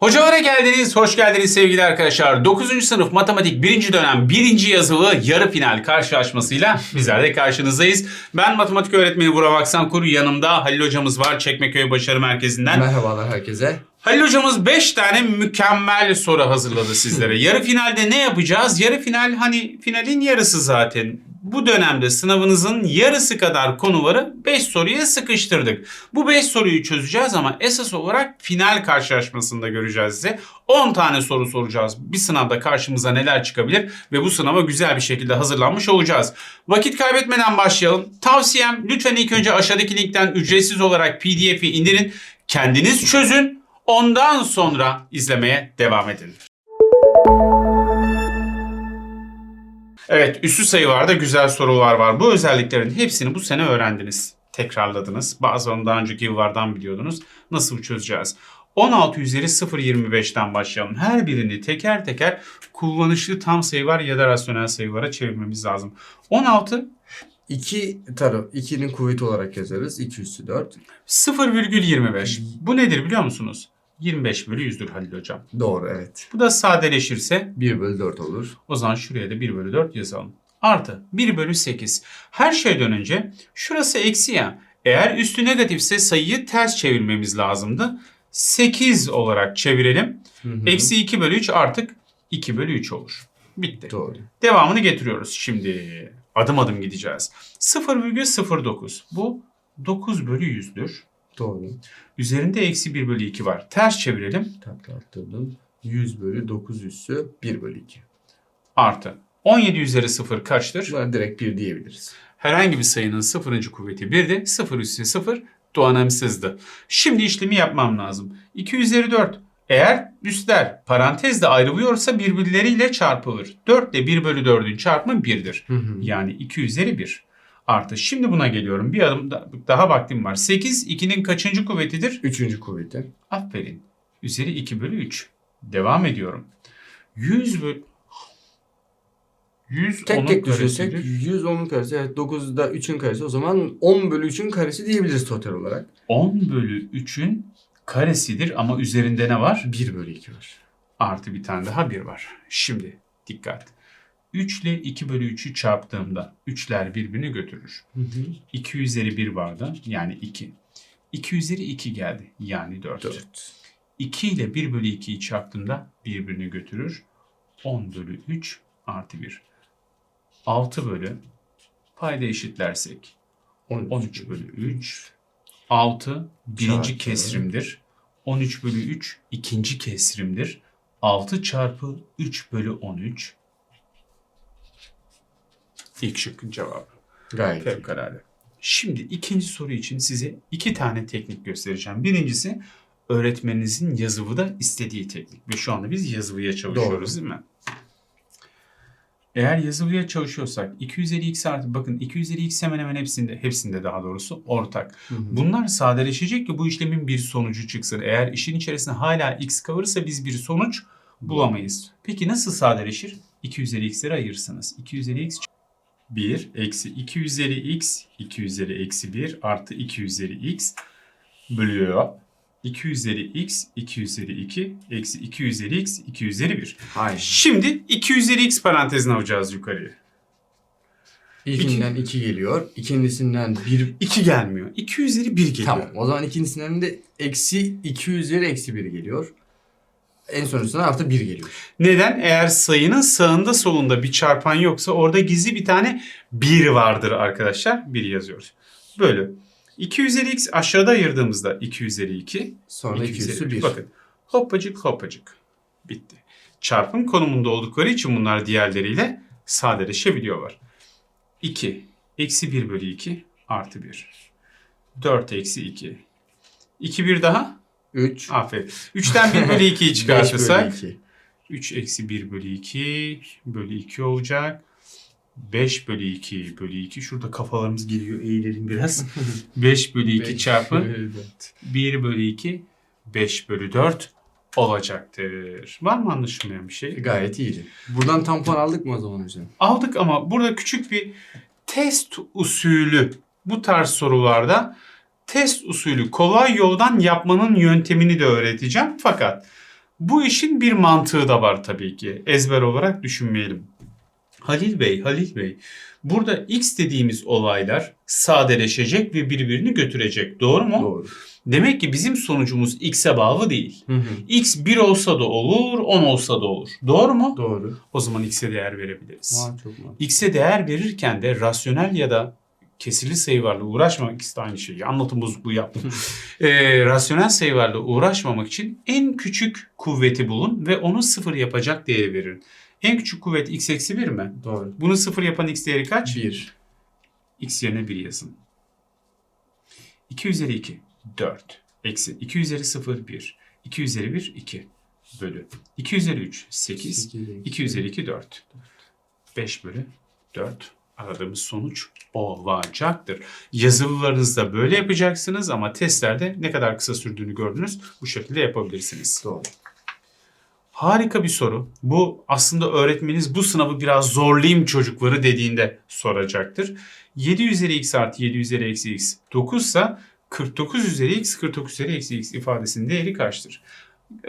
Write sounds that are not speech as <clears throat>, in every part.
Hocalara geldiniz, hoş geldiniz sevgili arkadaşlar. 9. sınıf matematik 1. dönem 1. yazılı yarı final karşılaşmasıyla bizler de karşınızdayız. Ben matematik öğretmeni Burak Aksankur, yanımda Halil hocamız var Çekmeköy Başarı Merkezi'nden. Merhabalar herkese. Halil hocamız 5 tane mükemmel soru hazırladı sizlere. <laughs> Yarı finalde ne yapacağız? Yarı final hani finalin yarısı zaten. Bu dönemde sınavınızın yarısı kadar konuları 5 soruya sıkıştırdık. Bu 5 soruyu çözeceğiz ama esas olarak final karşılaşmasında göreceğiz size. 10 tane soru soracağız. Bir sınavda karşımıza neler çıkabilir ve bu sınava güzel bir şekilde hazırlanmış olacağız. Vakit kaybetmeden başlayalım. Tavsiyem lütfen ilk önce aşağıdaki linkten ücretsiz olarak PDF'i indirin. Kendiniz çözün. Ondan sonra izlemeye devam edin. Evet, üstü sayılarda güzel sorular var. Bu özelliklerin hepsini bu sene öğrendiniz. Tekrarladınız. Bazılarını daha önceki yıllardan biliyordunuz. Nasıl çözeceğiz? 16 üzeri 0.25'ten başlayalım. Her birini teker teker kullanışlı tam sayılar ya da rasyonel sayılara çevirmemiz lazım. 16 2 taraf 2'nin kuvveti olarak yazarız. 2 üssü 4. 0,25. Bu nedir biliyor musunuz? 25 bölü 100'dür Halil Hocam. Doğru evet. Bu da sadeleşirse 1 bölü 4 olur. O zaman şuraya da 1 bölü 4 yazalım. Artı 1 bölü 8. Her şeyden önce şurası eksi ya. Eğer üstü negatifse sayıyı ters çevirmemiz lazımdı. 8 olarak çevirelim. Hı hı. Eksi 2 bölü 3 artık 2 bölü 3 olur. Bitti. Doğru. Devamını getiriyoruz. Şimdi adım adım gideceğiz. 0,09. Bu 9 bölü 100'dür. Doğru. Üzerinde eksi 1 bölü 2 var. Ters çevirelim. Takla attırdım. 100 bölü 9 üssü 1 bölü 2. Artı. 17 üzeri 0 kaçtır? Buna direkt 1 diyebiliriz. Herhangi bir sayının sıfırıncı kuvveti 1'di. 0 üssü 0 doğanımsızdı. Şimdi işlemi yapmam lazım. 2 üzeri 4. Eğer üstler parantezle ayrılıyorsa birbirleriyle çarpılır. 4 ile 1 bölü 4'ün çarpımı 1'dir. Hı hı. Yani 2 üzeri 1. Artı. Şimdi buna geliyorum. Bir adım da- daha vaktim var. 8 2'nin kaçıncı kuvvetidir? Üçüncü kuvveti. Aferin. Üzeri 2 bölü 3. Devam ediyorum. 100 bölü... 100 Tek tek düşünsek karesidir. 100 10'un karesi. Evet 9'da 3'ün karesi. O zaman 10 bölü 3'ün karesi diyebiliriz total olarak. 10 bölü 3'ün karesidir ama üzerinde ne var? 1 bölü 2 var. Artı bir tane daha 1 var. Şimdi dikkat. 3 ile 2 bölü 3'ü çarptığımda 3'ler birbirini götürür. Hı hı. 2 üzeri 1 vardı yani 2. 2 üzeri 2 geldi yani 4. 4. 2 ile 1 bölü 2'yi çarptığımda birbirini götürür. 10 bölü 3 artı 1. 6 bölü payda eşitlersek 13 bölü 3. 6 birinci Çarpı. kesrimdir. 13 bölü 3 ikinci kesrimdir. 6 çarpı 3 bölü 13. İlk şıkkın cevabı. Gayet. Fevkalade. Şimdi ikinci soru için size iki tane teknik göstereceğim. Birincisi öğretmeninizin yazıvıda istediği teknik. Ve şu anda biz yazılıya çalışıyoruz değil mi? Eğer yazılıya çalışıyorsak 2 üzeri x artı bakın 2 üzeri x hemen hemen hepsinde hepsinde daha doğrusu ortak. Hı hı. Bunlar sadeleşecek ki bu işlemin bir sonucu çıksın. Eğer işin içerisinde hala x kalırsa biz bir sonuç bulamayız. Peki nasıl sadeleşir? 2 üzeri x'leri ayırırsınız. 2 üzeri x 1 eksi 2 üzeri x 2 üzeri eksi 1 artı 2 üzeri x bölüyor. 2 üzeri x 2 üzeri 2 eksi 2 üzeri x 2 üzeri 1. Hayır. Şimdi 2 üzeri x parantezine alacağız yukarıya. İlkinden 2 geliyor. İkincisinden 1 2 gelmiyor. 2 üzeri 1 geliyor. Tamam. O zaman ikincisinden de eksi 2 üzeri eksi 1 geliyor. En sonuncusuna artı 1 geliyor. Neden? Eğer sayının sağında solunda bir çarpan yoksa orada gizli bir tane 1 vardır arkadaşlar. 1 yazıyoruz. Böyle. 2 üzeri x aşağıda ayırdığımızda 2 üzeri 2. Sonra 2 üzeri üssü bir. 1. Bakın hoppacık hoppacık. Bitti. Çarpım konumunda oldukları için bunlar diğerleriyle sadeleşebiliyorlar. 2 eksi 1 bölü 2 artı 1. 4 eksi 2. 2 bir daha. 3. Aferin. 3'ten 1 bölü 2'yi 5 <laughs> bölü çıkartırsak. 2. 3 eksi 1 bölü 2 bölü 2 olacak. 5 bölü 2 bölü 2. Şurada kafalarımız geliyor eğilelim biraz. <laughs> 5 bölü 2 çarpı 1 bölü 2 5 bölü 4 olacaktır. Var mı anlaşılmayan bir şey? Gayet iyiydi. Buradan tam puan aldık mı o zaman hocam? Aldık ama burada küçük bir test usulü bu tarz sorularda test usulü kolay yoldan yapmanın yöntemini de öğreteceğim. Fakat Bu işin bir mantığı da var tabii ki. Ezber olarak düşünmeyelim. Halil Bey, Halil Bey. Burada x dediğimiz olaylar sadeleşecek ve birbirini götürecek. Doğru mu? Doğru. Demek ki bizim sonucumuz x'e bağlı değil. Hı hı. x 1 olsa da olur, 10 olsa da olur. Doğru mu? Doğru. O zaman x'e değer verebiliriz. Aa, çok mantıklı. X'e değer verirken de rasyonel ya da kesirli sayılarla uğraşmamak ikisi de aynı şey. Anlatım bozukluğu yaptım. <laughs> Ee, rasyonel sayılarla uğraşmamak için en küçük kuvveti bulun ve onu sıfır yapacak değeri verin. En küçük kuvvet x eksi 1 mi? Doğru. Bunu sıfır yapan x değeri kaç? 1. x yerine 1 yazın. 2 üzeri 2 4 eksi 2 üzeri 0 1 2 üzeri 1 2 bölü 2 üzeri 3 8 2 üzeri 2 4. 5 bölü 4. Aradığımız sonuç olacaktır. Yazılılarınızda böyle yapacaksınız ama testlerde ne kadar kısa sürdüğünü gördünüz. Bu şekilde yapabilirsiniz. Doğru. Harika bir soru. Bu aslında öğretmeniniz bu sınavı biraz zorlayayım çocukları dediğinde soracaktır. 7 üzeri x artı 7 üzeri eksi x 9 ise 49 üzeri x 49 üzeri eksi x ifadesinin değeri kaçtır?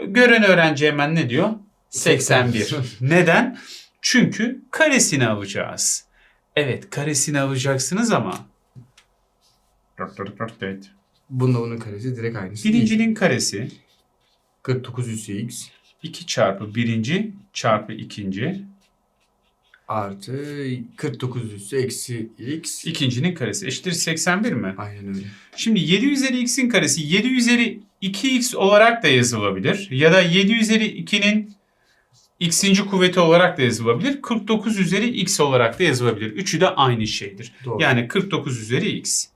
Gören öğrenci hemen ne diyor? 81. <laughs> Neden? Çünkü karesini alacağız. Evet karesini alacaksınız ama Evet. Bununla bunun karesi direkt aynısı. değil. Birincinin karesi 49 üssü x 2 çarpı birinci çarpı ikinci artı 49 üssü eksi x. ikincinin karesi eşittir 81 mi? Aynen öyle. Şimdi 7 üzeri x'in karesi 7 üzeri 2x olarak da yazılabilir. Ya da 7 üzeri 2'nin x'inci kuvveti olarak da yazılabilir. 49 üzeri x olarak da yazılabilir. Üçü de aynı şeydir. Doğru. Yani 49 üzeri x.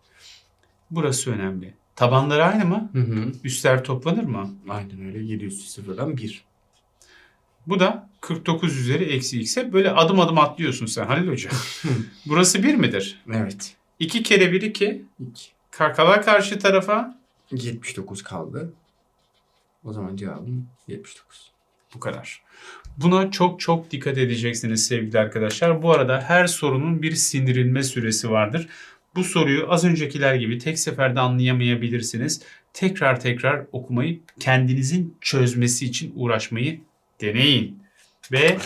Burası önemli. Tabanları aynı mı? Hı hı. Üstler toplanır mı? Aynen öyle. 7 üssü sıfırdan 1. Bu da 49 üzeri eksi x'e böyle adım adım atlıyorsun sen Halil Hoca. Burası 1 midir? Evet. 2 kere 1 2. 2. Kakala karşı tarafa 79 kaldı. O zaman cevabım 79. Bu kadar. Buna çok çok dikkat edeceksiniz sevgili arkadaşlar. Bu arada her sorunun bir sindirilme süresi vardır. Bu soruyu az öncekiler gibi tek seferde anlayamayabilirsiniz. Tekrar tekrar okumayı, kendinizin çözmesi için uğraşmayı deneyin. Ve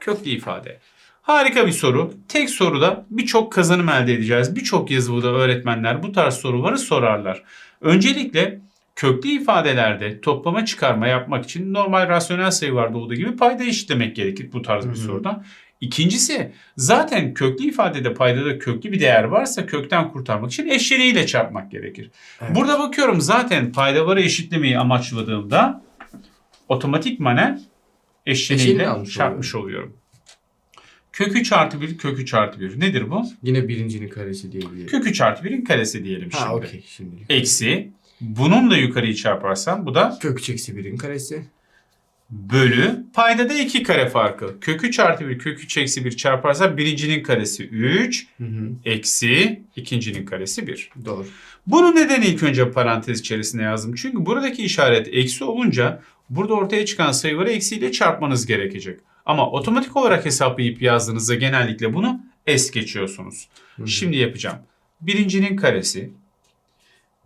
köklü ifade. Harika bir soru. Tek soruda birçok kazanım elde edeceğiz. Birçok yazılıda öğretmenler bu tarz soruları sorarlar. Öncelikle köklü ifadelerde toplama çıkarma yapmak için normal rasyonel sayılarda olduğu gibi payda eşitlemek gerekir bu tarz bir soruda. İkincisi zaten köklü ifadede paydada köklü bir değer varsa kökten kurtarmak için eşleniğiyle çarpmak gerekir. Evet. Burada bakıyorum zaten paydaları eşitlemeyi amaçladığımda otomatikmanen almış çarpmış oluyorum. Kök 3 artı 1 kök 3 artı 1 nedir bu? Yine birincinin karesi diyebilirim. Kök 3 artı 1'in karesi diyelim şimdi. Ha okey şimdi. Eksi bunun da yukarıyı çarparsam bu da Kök 3 eksi 1'in karesi. bölü paydada 2 kare farkı. Kök 3 artı 1 kök 3 eksi 1 çarparsam birincinin karesi 3 Hı hı. eksi ikincinin karesi 1. Doğru. Bunu neden ilk önce parantez içerisine yazdım? Çünkü buradaki işaret eksi olunca burada ortaya çıkan sayıları eksiyle çarpmanız gerekecek. Ama otomatik olarak hesaplayıp yazdığınızda genellikle bunu es geçiyorsunuz. Şimdi yapacağım. Birincinin karesi.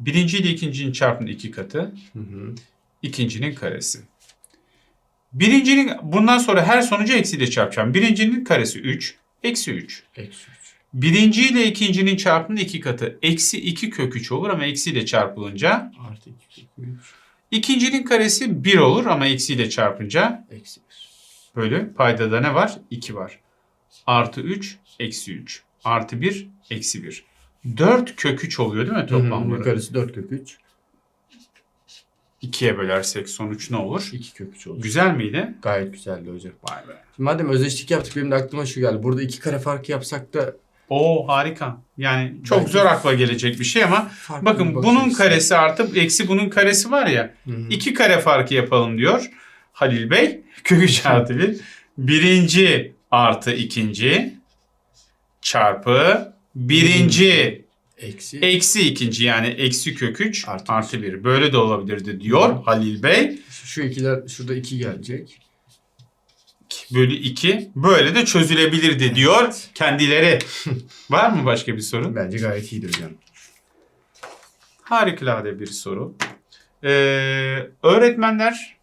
Birinci ile ikincinin çarpımının iki katı. Hı hı. ikincinin karesi. Birincinin bundan sonra her sonucu eksiyle çarpacağım. Birincinin karesi 3. Eksi 3. Eksi 3. Birinci ile ikincinin çarpımının iki katı. Eksi 2 kök 3 olur ama eksiyle çarpılınca. Artı 2 kök 3. ikincinin karesi 1 olur ama eksiyle çarpınca. Eksi 1. Bölü paydada ne var? 2 var. Artı 3 eksi 3. Artı 1 eksi 1. 4 kök 3 oluyor değil mi toplamları? Yukarısı 4 kök 3. 2'ye bölersek sonuç ne olur? 2 kök 3 olur. Güzel miydi? Gayet güzeldi hocam. Vay be. Şimdi madem özdeşlik yaptık benim de aklıma şu geldi. Burada iki kare farkı yapsak da Oo harika. Yani çok Belki- zor akla gelecek bir şey ama farklı bakın bir bunun karesi artıp eksi bunun karesi var ya. Hı hı. iki kare farkı yapalım diyor Halil Bey. Kök 3 artı 1. Birinci artı ikinci çarpı birinci Eksi. eksi ikinci yani eksi kök 3 Artı artı 1. Böyle de olabilirdi diyor Halil Bey. Şu ikiler şurada 2 gelecek. Bölü 2 böyle de çözülebilirdi diyor kendileri. <laughs> Var mı başka bir soru? Bence gayet iyiydi hocam. Harikulade bir soru. Ee, öğretmenler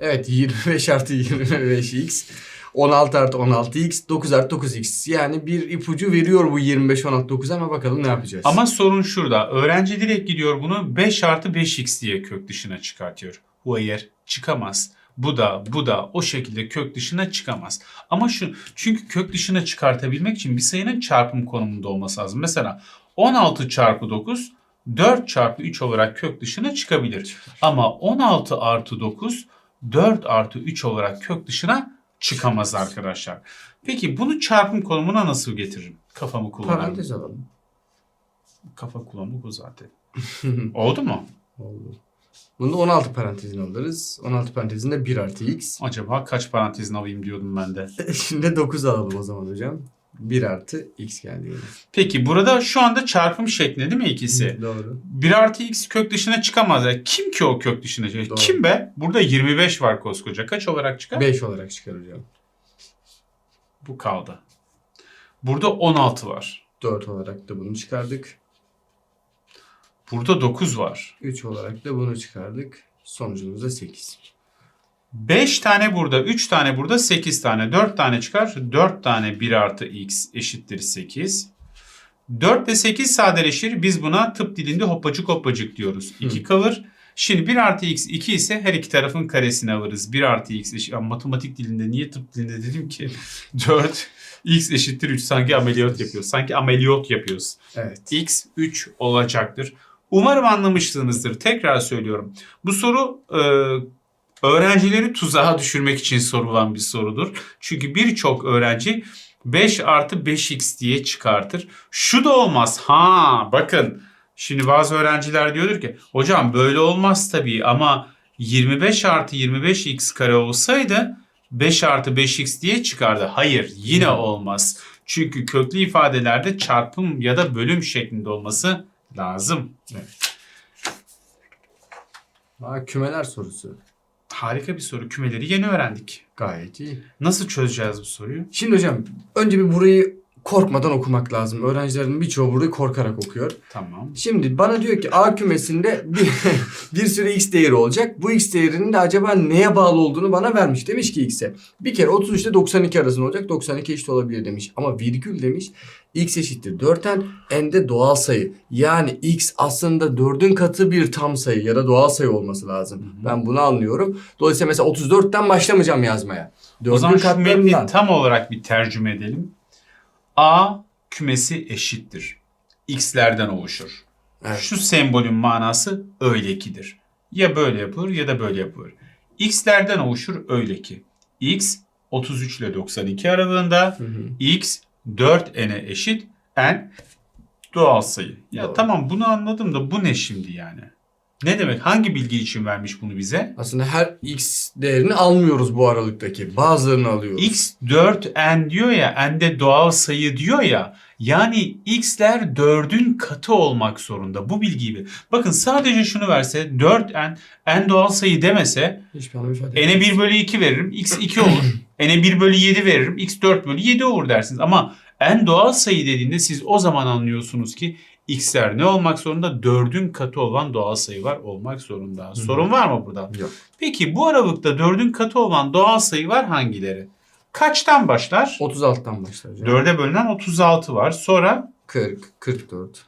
Evet 25 artı 25x. 16 artı 16x. 9 artı 9x. Yani bir ipucu veriyor bu 25 16 9 ama bakalım ne yapacağız. Ama sorun şurada. Öğrenci direkt gidiyor bunu 5 artı 5x diye kök dışına çıkartıyor. Hayır çıkamaz. Bu da bu da o şekilde kök dışına çıkamaz. Ama şu çünkü kök dışına çıkartabilmek için bir sayının çarpım konumunda olması lazım. Mesela 16 çarpı 9 4 çarpı 3 olarak kök dışına çıkabilir. Ama 16 artı 9 4 artı 3 olarak kök dışına çıkamaz arkadaşlar. Peki bunu çarpım konumuna nasıl getiririm? Kafamı kullanarak. Parantez alalım. Kafa kullanımı bu zaten. <laughs> Oldu mu? Oldu. Bunu da 16 parantezine alırız. 16 parantezinde 1 artı x. Acaba kaç parantezin alayım diyordum ben de. <laughs> Şimdi 9 alalım o zaman hocam. 1 artı x geldi. Peki burada şu anda çarpım şeklinde değil mi ikisi? Doğru. 1 artı x kök dışına çıkamaz. Ya kim ki o kök dışına çıkacak? Doğru. Kim be? Burada 25 var koskoca. Kaç olarak çıkar? 5 olarak çıkar hocam. Bu kaldı. Burada 16 var. 4 olarak da bunu çıkardık. Burada 9 var. 3 olarak da bunu çıkardık. Sonucumuz da 8. 5 tane burada, 3 tane burada, 8 tane. 4 tane çıkar. 4 tane 1 artı x eşittir 8. 4 ile 8 sadeleşir. Biz buna tıp dilinde hoppacık hoppacık diyoruz. 2 kalır. Şimdi 1 artı x 2 ise her iki tarafın karesini alırız. 1 artı x eşit. Ama matematik dilinde niye tıp dilinde dedim ki <laughs> 4 x eşittir 3 sanki ameliyat yapıyoruz. Sanki ameliyot yapıyoruz. Evet. x 3 olacaktır. Umarım anlamışsınızdır. Tekrar söylüyorum. Bu soru e, öğrencileri tuzağa düşürmek için sorulan bir sorudur. Çünkü birçok öğrenci 5 artı 5x diye çıkartır. Şu da olmaz. Ha bakın şimdi bazı öğrenciler diyordur ki hocam böyle olmaz tabii ama 25 artı 25x kare olsaydı 5 artı 5x diye çıkardı. Hayır yine olmaz. Çünkü köklü ifadelerde çarpım ya da bölüm şeklinde olması lazım. Aa, kümeler sorusu. Harika bir soru. Kümeleri yeni öğrendik. Gayet iyi. Nasıl çözeceğiz bu soruyu? Şimdi hocam önce bir burayı korkmadan okumak lazım. Öğrencilerin birçoğu burayı korkarak okuyor. Tamam. Şimdi bana diyor ki A kümesinde bir, <laughs> bir sürü x değeri olacak. Bu x değerinin de acaba neye bağlı olduğunu bana vermiş. Demiş ki x'e. Bir kere 33 ile 92 arasında olacak. 92 eşit olabilir demiş. Ama virgül demiş. x eşittir 4'ten n de doğal sayı. Yani x aslında 4'ün katı bir tam sayı ya da doğal sayı olması lazım. Ben bunu anlıyorum. Dolayısıyla mesela 34'ten başlamayacağım yazmaya. O 4'ün zaman şu metni tam olarak bir tercüme edelim. A kümesi eşittir. X'lerden oluşur. Evet. Şu sembolün manası öyle kidir. Ya böyle yapılır ya da böyle yapılır. X'lerden oluşur öyle ki. X 33 ile 92 aralığında. Hı hı. X 4n'e eşit. N doğal sayı. Ya Doğru. tamam bunu anladım da bu ne şimdi yani? Ne demek? Hangi bilgi için vermiş bunu bize? Aslında her x değerini almıyoruz bu aralıktaki. Bazılarını alıyoruz. X 4n diyor ya, n de doğal sayı diyor ya. Yani x'ler 4'ün katı olmak zorunda. Bu bilgiyi bir. Bakın sadece şunu verse 4n, n doğal sayı demese n'e 1 bölü 2 veririm, x 2 olur. <clears throat> n'e 1 bölü 7 veririm, x 4 bölü 7 olur dersiniz. Ama n doğal sayı dediğinde siz o zaman anlıyorsunuz ki x'ler ne olmak zorunda? 4'ün katı olan doğal sayı var olmak zorunda. Sorun var mı burada? Yok. Peki bu aralıkta 4'ün katı olan doğal sayı var hangileri? Kaçtan başlar? 36'dan başlar hocam. 4'e bölünen 36 var. Sonra 40, 44,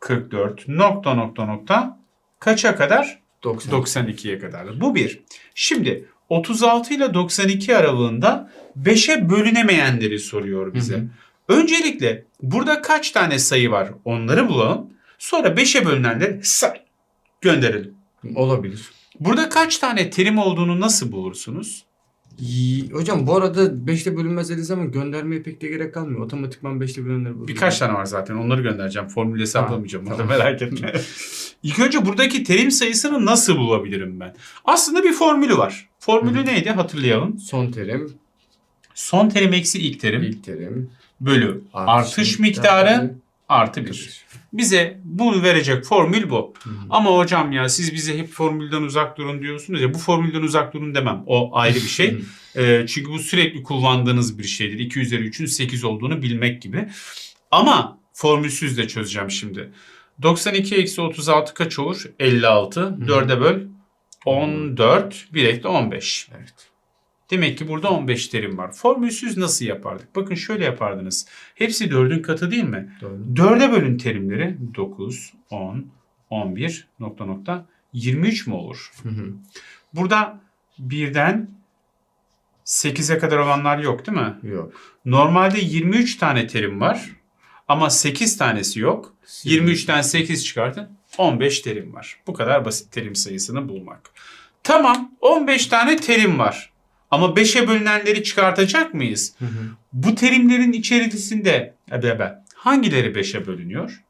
44 nokta nokta nokta kaça kadar? 90. 92'ye kadar. Bu bir. Şimdi 36 ile 92 aralığında 5'e bölünemeyenleri soruyor bize. Hı hı. Öncelikle burada kaç tane sayı var onları bulalım. Sonra 5'e bölünenleri say gönderelim. Olabilir. Burada kaç tane terim olduğunu nasıl bulursunuz? İyi. Hocam bu arada 5'te bölünmez dediği zaman göndermeye pek de gerek kalmıyor. Otomatikman 5'te bölünenleri buluyor. Birkaç tane var zaten. Onları göndereceğim. Formülü hesaplamayacağım. Tamam, merak etme. <laughs> İlk önce buradaki terim sayısını nasıl bulabilirim ben? Aslında bir formülü var. Formülü neydi? Hatırlayalım. Son terim, Son terim eksi ilk terim ilk terim, bölü artış, miktarı artı 1. bir. Bize bunu verecek formül bu. Hı hı. Ama hocam ya siz bize hep formülden uzak durun diyorsunuz ya bu formülden uzak durun demem. O ayrı bir şey. Ee, çünkü bu sürekli kullandığınız bir şeydir. 2 üzeri 3'ün 8 olduğunu bilmek gibi. Ama formülsüz de çözeceğim şimdi. 92 eksi 36 kaç olur? 56. 4'e böl. 14, bir ekle 15. Evet. Demek ki burada 15 terim var. Formülsüz nasıl yapardık? Bakın şöyle yapardınız. Hepsi 4'ün katı değil mi? Doğru. 4'e bölün terimleri. 9, 10, 11, nokta nokta 23 mu olur? Hı hı. Burada birden 8'e kadar olanlar yok değil mi? Yok. Normalde 23 tane terim var ama 8 tanesi yok. 23'ten 8 çıkartın 15 terim var. Bu kadar basit terim sayısını bulmak. Tamam 15 tane terim var. Ama 5'e bölünenleri çıkartacak mıyız? Hı hı. Bu terimlerin içerisinde ebe be, hangileri 5'e bölünüyor?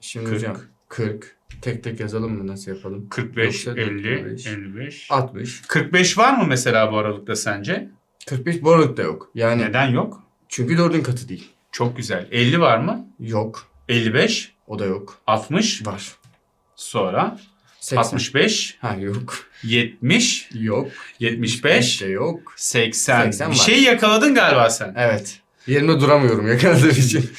Şimdi 40. hocam 40. Tek tek yazalım mı? Nasıl yapalım? 45, Yoksa 50, 45. 55. 60. 45 var mı mesela bu aralıkta sence? 45 bu aralıkta yok. Yani Neden yok? çünkü dördün katı değil. Çok güzel. 50 var mı? Yok. 55, O da yok. 60, Var. sonra 80. 65, Ha yok. 70, Yok. 75, de yok. 80. 80 Bir var. şey yakaladın galiba sen. Evet. Yerimde duramıyorum yakaladığım için.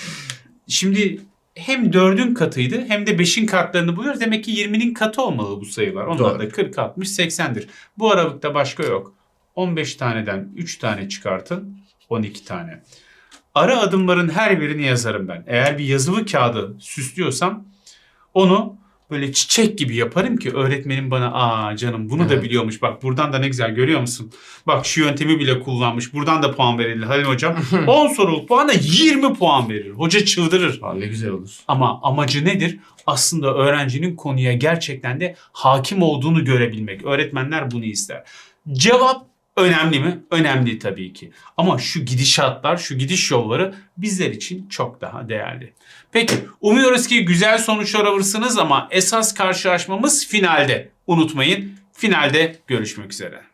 Şimdi hem 4'ün katıydı hem de 5'in katlarını buluyoruz. Demek ki 20'nin katı olmalı bu sayılar. Onlar Doğru. da 40, 60, 80'dir. Bu aralıkta başka yok. 15 taneden 3 tane çıkartın 12 tane. Ara adımların her birini yazarım ben. Eğer bir yazılı kağıdı süslüyorsam onu böyle çiçek gibi yaparım ki öğretmenim bana aa canım bunu da biliyormuş bak buradan da ne güzel görüyor musun? Bak şu yöntemi bile kullanmış buradan da puan verilir Halil hocam. <laughs> 10 soruluk puana 20 puan verir. Hoca çıldırır. Aa, ne güzel olur. Ama amacı nedir? Aslında öğrencinin konuya gerçekten de hakim olduğunu görebilmek. Öğretmenler bunu ister. Cevap önemli mi? Önemli tabii ki. Ama şu gidişatlar, şu gidiş yolları bizler için çok daha değerli. Peki, umuyoruz ki güzel sonuçlar alırsınız ama esas karşılaşmamız finalde. Unutmayın, finalde görüşmek üzere.